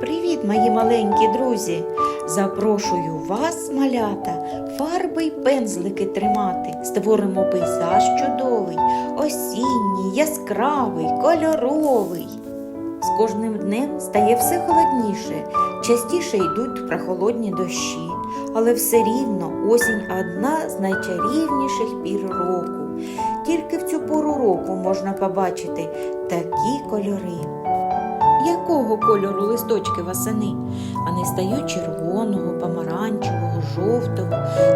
Привіт, мої маленькі друзі! Запрошую вас, малята, фарби й пензлики тримати. Створимо пейзаж чудовий, осінній, яскравий, кольоровий. З кожним днем стає все холодніше, частіше йдуть прохолодні дощі, але все рівно осінь одна з найчарівніших пір року. Тільки в цю пору року можна побачити такі кольори. Якого кольору листочки восени? Вони стають червоного, помаранчевого, жовтого.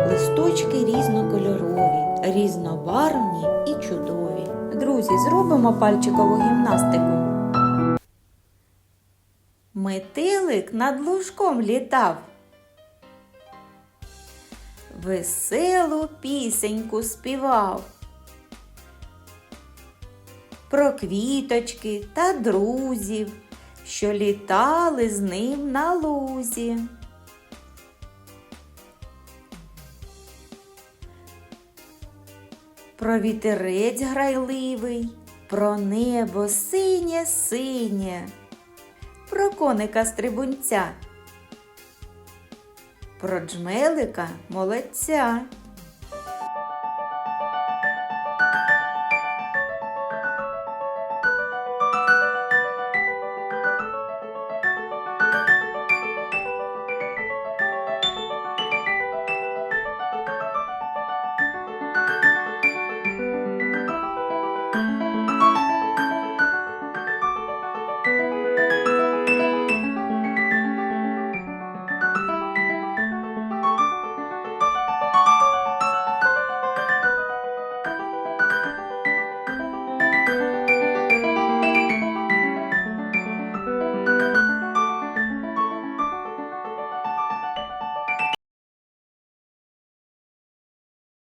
Листочки різнокольорові, різнобарвні і чудові. Друзі, зробимо пальчикову гімнастику. Метелик над лужком літав. Веселу пісеньку співав. Про квіточки та друзів, що літали з ним на лузі. Про вітерець грайливий, про небо синє синє, про коника стрибунця, про джмелика молодця.